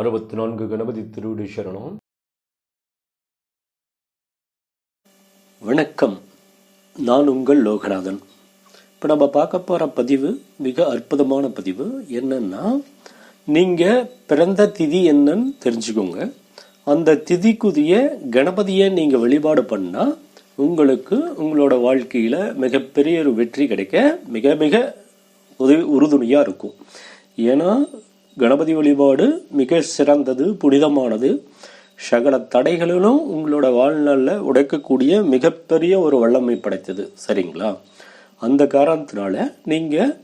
அறுபத்தி நான்கு கணபதி திருவிடு சரணம். வணக்கம். நான் உங்கள் லோகநாதன். இப்போ நம்ம பார்க்க போகிற பதிவு மிக அற்புதமான பதிவு என்னன்னா நீங்கள் பிறந்த திதி என்னன்னு தெரிஞ்சுக்கோங்க. அந்த திதிக்குரிய கணபதியை நீங்கள் வழிபாடு பண்ணால் உங்களுக்கு உங்களோட வாழ்க்கையில் மிகப்பெரிய ஒரு வெற்றி கிடைக்க மிக மிக உதவி உறுதுணையாக இருக்கும். ஏன்னா கணபதி வழிபாடு மிக சிறந்தது புனிதமானது. சகல தடைகளிலும் உங்களோட வாழ்நாளில் உடைக்கக்கூடிய மிகப்பெரிய ஒரு வல்லமை படைத்தது. சரிங்களா? அந்த காரணத்தினால நீங்கள்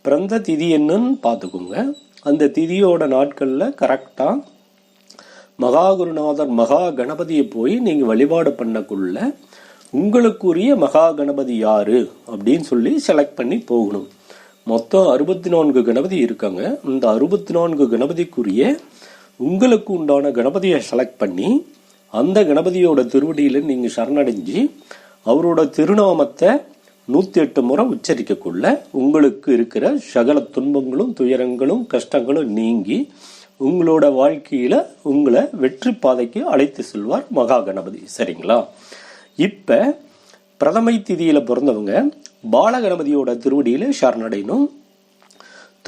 பிறந்த திதி என்னன்னு பார்த்துக்கோங்க. அந்த திதியோட நாட்களில் கரெக்டாக மகாகுருநாதர் மகா கணபதியை போய் நீங்கள் வழிபாடு பண்ணக்குள்ள உங்களுக்குரிய மகா கணபதி யாரு? அப்படின்னு சொல்லி செலக்ட் பண்ணி போகணும். மொத்தம் அறுபத்தி நான்கு கணபதி இருக்காங்க. இந்த அறுபத்தி நான்கு கணபதிக்குரிய உங்களுக்கு உண்டான கணபதியை செலக்ட் பண்ணி அந்த கணபதியோட திருவடியில் நீங்கள் சரணடைஞ்சு அவரோட திருநாமத்தை நூற்றி எட்டு முறை உச்சரிக்கக்குள்ள உங்களுக்கு இருக்கிற சகல துன்பங்களும் துயரங்களும் கஷ்டங்களும் நீங்கி உங்களோட வாழ்க்கையில் உங்களை வெற்றி பாதைக்கு அழைத்து செல்வார் மகா கணபதி. சரிங்களா? இப்போ பிரதமை திதியில் பிறந்தவங்க பாலகணபதியோட திருவடியில சரணடையணும்.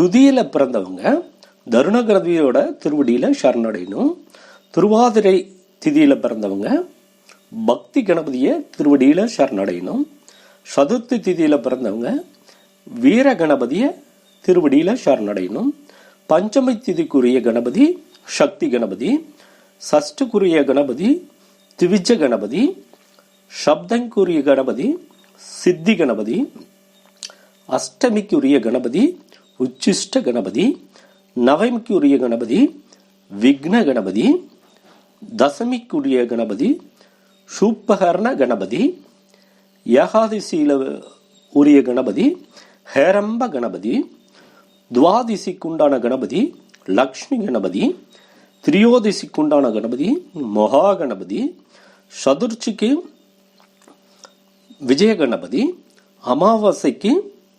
துதியில பிறந்தவங்க தருண கணபதியோட திருவடியில சரணடையணும். திருவாதிரை திதியில பிறந்தவங்க பக்தி கணபதிய திருவடியில சரணடையணும். சதுர்த்தி திதியில பிறந்தவங்க வீர கணபதிய திருவடியில சரணடையணும். பஞ்சமி திதிக்குரிய கணபதி சக்தி கணபதி சஷ்டுக்குரிய கணபதி திவிஜ கணபதி சப்தங்குரிய கணபதி சித்தி கணபதி அஷ்டமிக்குரிய கணபதி உச்சிஷ்ட கணபதி நவமிக்குரிய கணபதி விக்ன கணபதி தசமிக்குரிய கணபதி சூப்பகர்ண கணபதி ஏகாதிசியில் உரிய கணபதி ஹேரம்ப கணபதி துவாதிசிக்குண்டான கணபதி லக்ஷ்மி கணபதி திரியோதிசிக்குண்டான கணபதி மகா கணபதி சதுர்ச்சிக்கு விஜய கணபதி அமாவாசைக்கு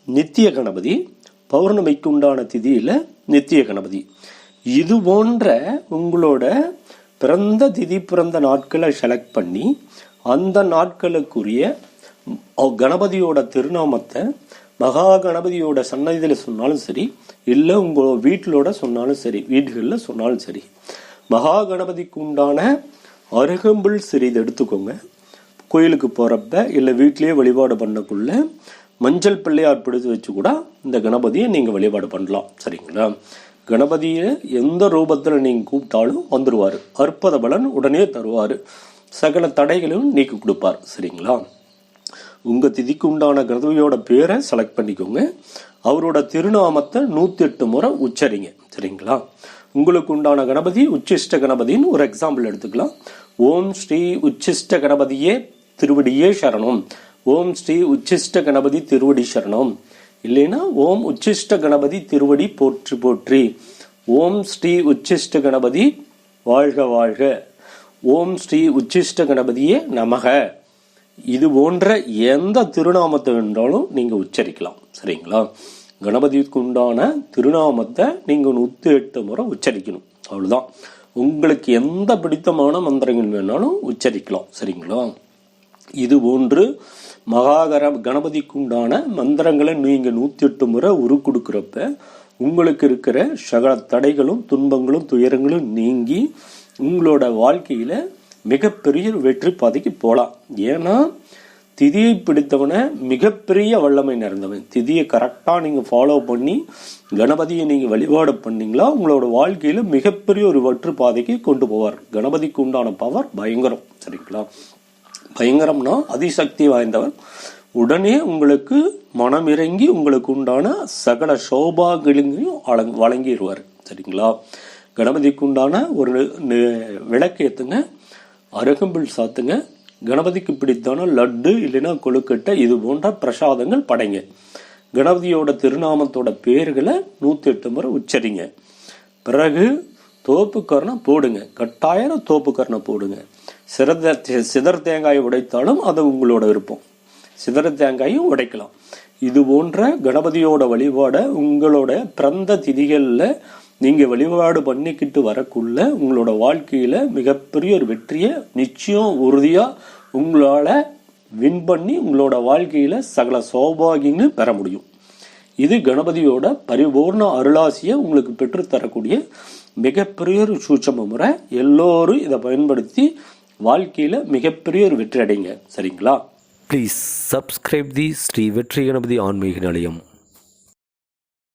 நித்திய கணபதி பௌர்ணமிக்கு உண்டான திதியில் நித்திய கணபதி இது போன்ற உங்களோட பிறந்த திதி பிறந்த நாட்களை செலக்ட் பண்ணி அந்த நாட்களுக்குரிய கணபதியோட திருநாமத்தை மகா கணபதியோட சன்னதியில் சொன்னாலும் சரி இல்லை உங்கள் வீட்டிலோட சொன்னாலும் சரி வீடுகளில் சொன்னாலும் சரி மகா கணபதிக்கு உண்டான அருகம்புல் சிறிது எடுத்துக்கோங்க. கோயிலுக்கு போகிறப்ப இல்லை வீட்லேயே வழிபாடு பண்ணக்குள்ள மஞ்சள் பிள்ளையார் பிடித்து வச்சு கூட இந்த கணபதியை நீங்கள் வழிபாடு பண்ணலாம். சரிங்களா? கணபதியை எந்த ரூபத்தில் நீங்கள் கூப்பிட்டாலும் வந்துடுவார் அற்புத பலன் உடனே தருவார். சகல தடைகளையும் நீக்கி கொடுப்பார். சரிங்களா? உங்கள் திதிக்கு உண்டான கணபதியோட பேரை செலக்ட் பண்ணிக்கோங்க. அவரோட திருநாமத்தை நூற்றி எட்டு முறை உச்சரிங்க. சரிங்களா? உங்களுக்கு உண்டான கணபதி உச்சிஷ்ட கணபதின்னு ஒரு எக்ஸாம்பிள் எடுத்துக்கலாம். ஓம் ஸ்ரீ உச்சிஷ்ட கணபதியே திருவடியே சரணம். ஓம் ஸ்ரீ உச்சிஷ்ட கணபதி திருவடி சரணம். இல்லைன்னா ஓம் உச்சிஷ்ட கணபதி திருவடி போற்றி போற்றி. ஓம் ஸ்ரீ உச்சிஷ்ட கணபதி வாழ்க வாழ்க. ஓம் ஸ்ரீ உச்சிஷ்ட கணபதியே நமக. இது போன்ற எந்த திருநாமத்தை வேண்டாலும் நீங்கள் உச்சரிக்கலாம். சரிங்களா? கணபதிக்கு உண்டான திருநாமத்தை நீங்கள் நூற்றி எட்டு முறை உச்சரிக்கணும். அவ்வளோதான் உங்களுக்கு எந்த பிடித்தமான மந்திரங்கள் வேணாலும் உச்சரிக்கலாம் சரிங்களா? இது போன்று மகாகர கணபதிக்கு உண்டான மந்திரங்களை நீங்கள் நூற்றி எட்டு முறை உரு கொடுக்குறப்ப உங்களுக்கு இருக்கிற சகல தடைகளும் துன்பங்களும் துயரங்களும் நீங்கி உங்களோட வாழ்க்கையில் மிகப்பெரிய வெற்றி பாதைக்கு போகலாம் ஏன்னா திதியை பிடித்தவனை மிகப்பெரிய வல்லமை நிறைந்தவன். திதியை கரெக்டாக நீங்கள் ஃபாலோ பண்ணி கணபதியை நீங்கள் வழிபாடு பண்ணிங்களா உங்களோட வாழ்க்கையில் மிகப்பெரிய ஒரு வற்று பாதைக்கு கொண்டு போவார். கணபதிக்கு உண்டான பவர் பயங்கரம் சரிங்களா? பயங்கரம்னா அதிசக்தி வாய்ந்தவர். உடனே உங்களுக்கு மனம் இறங்கி உங்களுக்கு உண்டான சகல சோபாகளையும் வழங்கிடுவார் சரிங்களா? கணபதிக்கு உண்டான ஒரு விளக்கு ஏற்றுங்க அருகம்பில் சாத்துங்க கணபதிக்கு பிடித்தான லட்டு இல்லைன்னா கொழுக்கட்டை இது போன்ற பிரசாதங்கள் படைங்க. கணபதியோட திருநாமத்தோட பேர்களை நூற்றி எட்டு முறை உச்சரிங்க. பிறகு தோப்புக்கரணை போடுங்க. கட்டாயம் தோப்புக்கரணை போடுங்க. சிறந்த சிதற தேங்காயை உடைத்தாலும் அது உங்களோட விருப்பம். சிதற தேங்காயும் உடைக்கலாம். இது போன்ற கணபதியோட வழிபாடை உங்களோட பிறந்த திதிகளில் நீங்கள் வழிபாடு பண்ணிக்கிட்டு வரக்குள்ள உங்களோட வாழ்க்கையில் மிகப்பெரிய ஒரு வெற்றியை நிச்சயம் உறுதியாக உங்களால் வின் பண்ணி உங்களோட வாழ்க்கையில் சகல சௌபாகியங்களும் பெற முடியும். இது கணபதியோட பரிபூர்ண அருளாசியை உங்களுக்கு பெற்றுத்தரக்கூடிய மிகப்பெரிய ஒரு சூட்சம முறை. எல்லோரும் இதை பயன்படுத்தி வாழ்க்கையில் மிகப்பெரிய ஒரு வெற்றி அடைங்க. சரிங்களா? ப்ளீஸ் சப்ஸ்கிரைப் தி ஸ்ரீ வெற்றி கணபதி ஆன்மீக நிலையம்